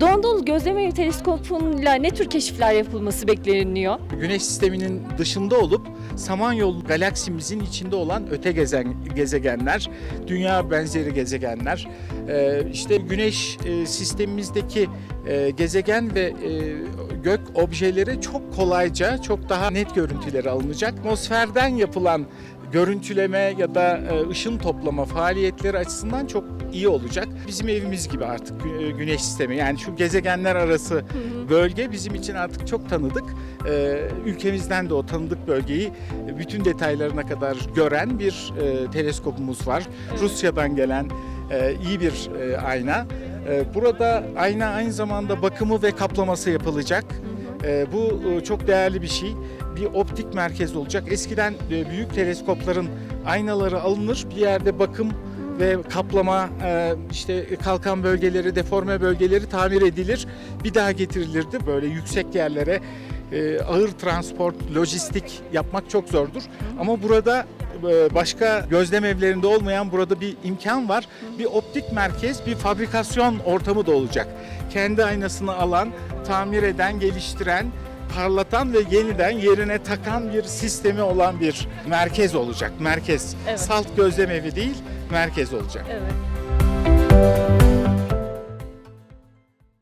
Doğu Anadolu Gözlem Evi Teleskopu'yla ne tür keşifler yapılması bekleniyor? Güneş sisteminin dışında olup Samanyolu galaksimizin içinde olan öte gezen, gezegenler, dünya benzeri gezegenler, e, işte Güneş e, sistemimizdeki e, gezegen ve e, gök objeleri çok kolayca, çok daha net görüntüleri alınacak. Atmosferden yapılan görüntüleme ya da e, ışın toplama faaliyetleri açısından çok iyi olacak. Bizim evimiz gibi artık gü- güneş sistemi. Yani şu gezegenler arası bölge bizim için artık çok tanıdık. Ee, ülkemizden de o tanıdık bölgeyi bütün detaylarına kadar gören bir e, teleskopumuz var. Rusya'dan gelen e, iyi bir e, ayna. E, burada ayna aynı zamanda bakımı ve kaplaması yapılacak. E, bu e, çok değerli bir şey. Bir optik merkez olacak. Eskiden e, büyük teleskopların aynaları alınır, bir yerde bakım ve kaplama, e, işte kalkan bölgeleri, deforme bölgeleri tamir edilir. Bir daha getirilirdi böyle yüksek yerlere. Ağır transport, lojistik yapmak çok zordur. Ama burada başka gözlem evlerinde olmayan burada bir imkan var. Bir optik merkez, bir fabrikasyon ortamı da olacak. Kendi aynasını alan, tamir eden, geliştiren, parlatan ve yeniden yerine takan bir sistemi olan bir merkez olacak. Merkez. Evet. Salt gözlem evi değil, merkez olacak. Evet.